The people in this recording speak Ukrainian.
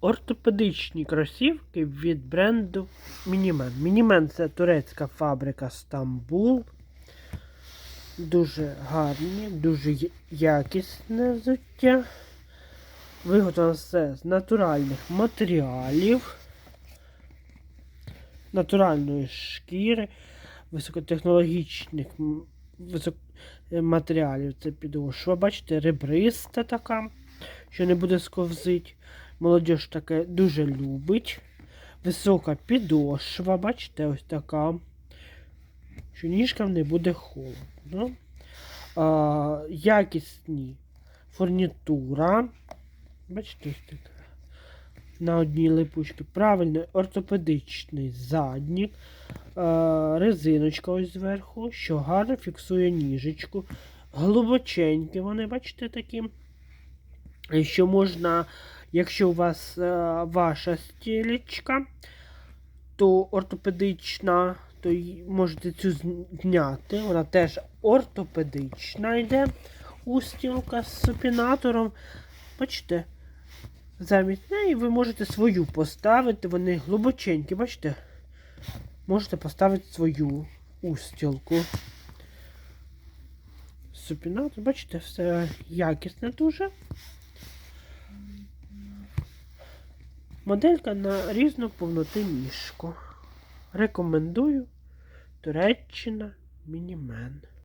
Ортопедичні кросівки від бренду Мінімен. Мінімен це турецька фабрика Стамбул. Дуже гарні, дуже якісне взуття. Виготовлено все з натуральних матеріалів, натуральної шкіри, високотехнологічних висок... е, матеріалів. Це підошва. Бачите, ребриста така, що не буде сковзить. Молодіж таке дуже любить. Висока підошва, бачите, ось така. Що ніжкам не буде холодно. А, якісні фурнітура. Бачите, ось така. На одній липучці. Правильний ортопедичний заднік. А, резиночка ось зверху, що гарно фіксує ніжечку. Глибоченькі вони, бачите, такі. Що можна, якщо у вас е, ваша стілечка, то ортопедична, то можете цю зняти. Вона теж ортопедична йде устілка з супінатором. Бачите, замість неї ви можете свою поставити. Вони глибоченькі, бачите? Можете поставити свою устілку. Супінатор, бачите, все якісне дуже. Моделька на різну повноти мішку. Рекомендую Туреччина Мінімен.